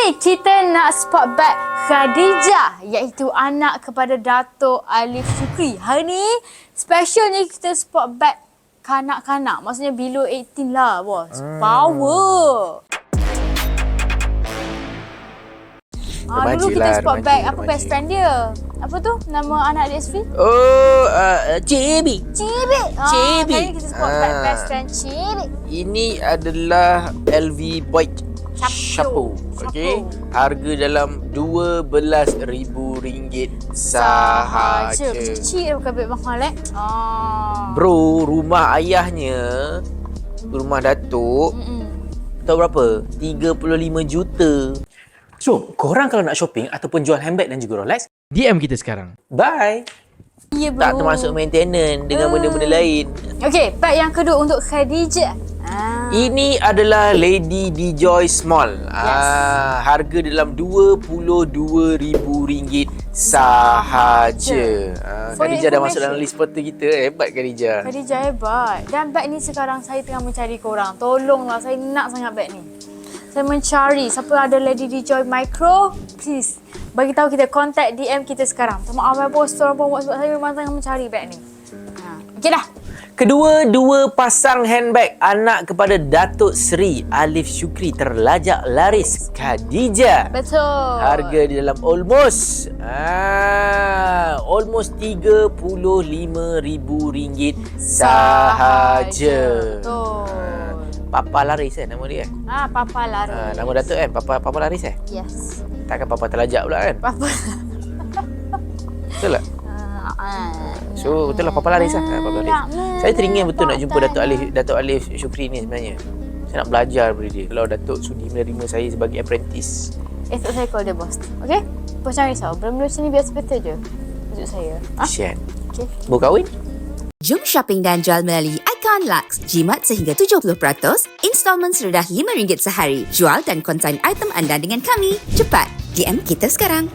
Ni kita nak spot back Khadijah iaitu anak kepada Datuk Alif Syukri. Hari ni specialnya kita spot back kanak-kanak. Maksudnya below 18 lah bos. Power. Ah, dulu kita lah, spot back apa best friend dia. Apa tu nama anak dia Sfi? Oh, uh, Cibi. Cibik. Ah. Kali ni kita spot back Ah. best friend Cibik. Ini adalah LV Boy Chapeau. Okey. Harga dalam RM12,000 sahaja. Kecil bukan beg mahal eh. Ah. Bro, rumah ayahnya rumah Datuk Mm-mm. tahu berapa? 35 juta. So, korang kalau nak shopping ataupun jual handbag dan juga Rolex, DM kita sekarang. bye! Ya bro. Tak termasuk maintenance dengan benda-benda lain. Okey, bag yang kedua untuk Khadijah. Ah. Ini adalah Lady D Joy Small. Ah, harga dalam RM22,000 sahaja. Ah, For Khadijah dah masuk dalam list portal kita. Hebat Khadijah. Khadijah hebat. Dan bag ni sekarang saya tengah mencari korang. Tolonglah, saya nak sangat bag ni. Saya mencari siapa ada Lady D Joy Micro, please bagi tahu kita contact DM kita sekarang. Tak maaf ya bos, tolong promote sebab saya memang tengah mencari bag ni. Ha. Okey dah. Kedua dua pasang handbag anak kepada Datuk Seri Alif Syukri terlajak laris Khadijah. Betul. Harga di dalam almost ah, almost RM35,000 sahaja. Betul. Papa Laris eh nama dia. Ah, Papa lari. Ah, nama Datuk kan Papa Papa Laris eh? Yes. Takkan Papa terlajak pula kan? Papa. Betul tak? Ah, ah. So betul lah Papa Laris lah. Ah, Papa Laris. Saya teringin betul nak jumpa Datuk Alif Datuk Alif Syukri ni sebenarnya. Saya nak belajar daripada dia. Kalau Datuk sudi menerima saya sebagai apprentice. Esok saya call dia bos. Okey? Bos jangan risau. Benda-benda macam ni biasa betul je. Untuk saya. Ah, Kesian. okey. Baru kahwin? Jom shopping dan jual melalui Icon Lux. Jimat sehingga 70%, installment serendah RM5 sehari. Jual dan konsign item anda dengan kami. Cepat, DM kita sekarang.